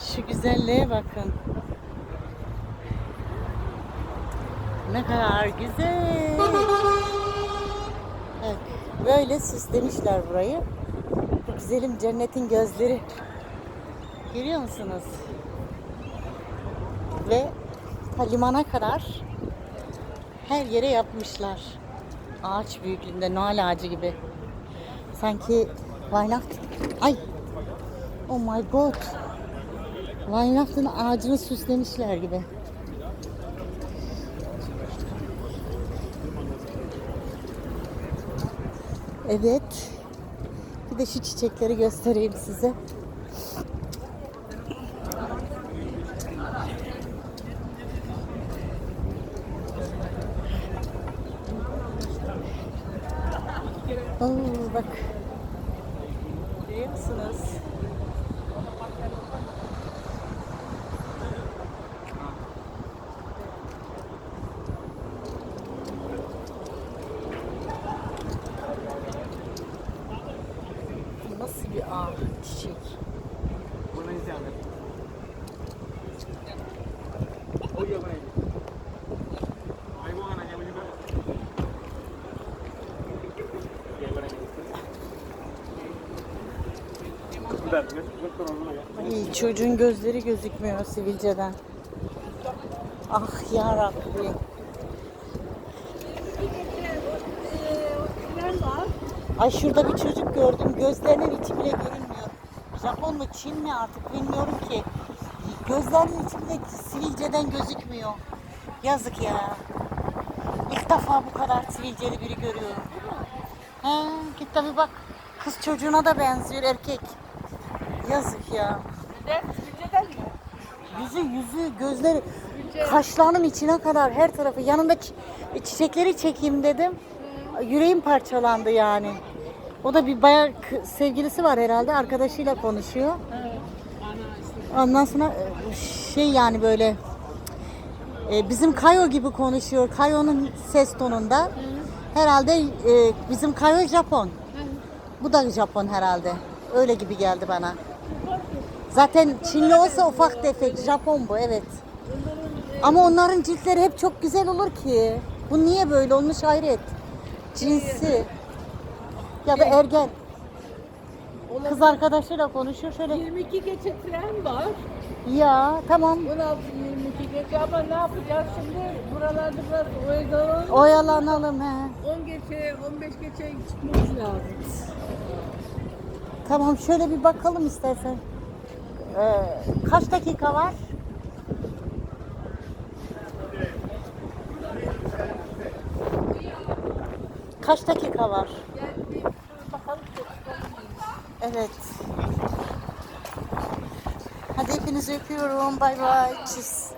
Şu güzelliğe bakın. Ne kadar güzel. Böyle süslemişler burayı. Bu güzelim cennetin gözleri. Görüyor musunuz? Ve limana kadar her yere yapmışlar. Ağaç büyüklüğünde, Noel ağacı gibi. Sanki Weihnacht... Ay! Oh my god! Weihnachts'ın ağacını süslemişler gibi. Evet. Bir de şu çiçekleri göstereyim size. Oo, bak. Görüyor musunuz? Bu Nasıl bir ağ çiçek? Ay, çocuğun gözleri gözükmüyor sivilceden. Ah ya Rabbi. Ay şurada bir çocuk gördüm. Gözlerinin içi bile görünmüyor. Japon mu Çin mi artık bilmiyorum ki. Gözlerinin içi bile sivilceden gözükmüyor. Yazık ya. İlk defa bu kadar sivilceli biri görüyorum. He, git tabi bak. Kız çocuğuna da benziyor erkek. Yazık ya. Yüzü yüzü gözleri kaşlarının içine kadar her tarafı yanında çi- çiçekleri çekeyim dedim. Yüreğim parçalandı yani. O da bir bayağı k- sevgilisi var herhalde arkadaşıyla konuşuyor. Ondan sonra e, şey yani böyle e, bizim Kayo gibi konuşuyor. Kayo'nun ses tonunda. Herhalde e, bizim Kayo Japon. Bu da Japon herhalde. Öyle gibi geldi bana. Zaten Çinli olsa ufak tefek. Japon bu evet. Ama onların ciltleri hep çok güzel olur ki. Bu niye böyle olmuş hayret. Cinsi. Ya da ergen. Kız arkadaşıyla konuşuyor şöyle. 22 geçe tren var. Ya tamam 16 22 geçe ama ne yapacağız şimdi? Buralarda biraz oyalanalım. oyalanalım he. 10 geçe 15 geçe çıkmamız lazım. Tamam şöyle bir bakalım istersen. Ee, kaç dakika var? Kaç dakika var? Bakalım. Evet. Hadi hepinizi öpüyorum. Bay bay. Tschüss.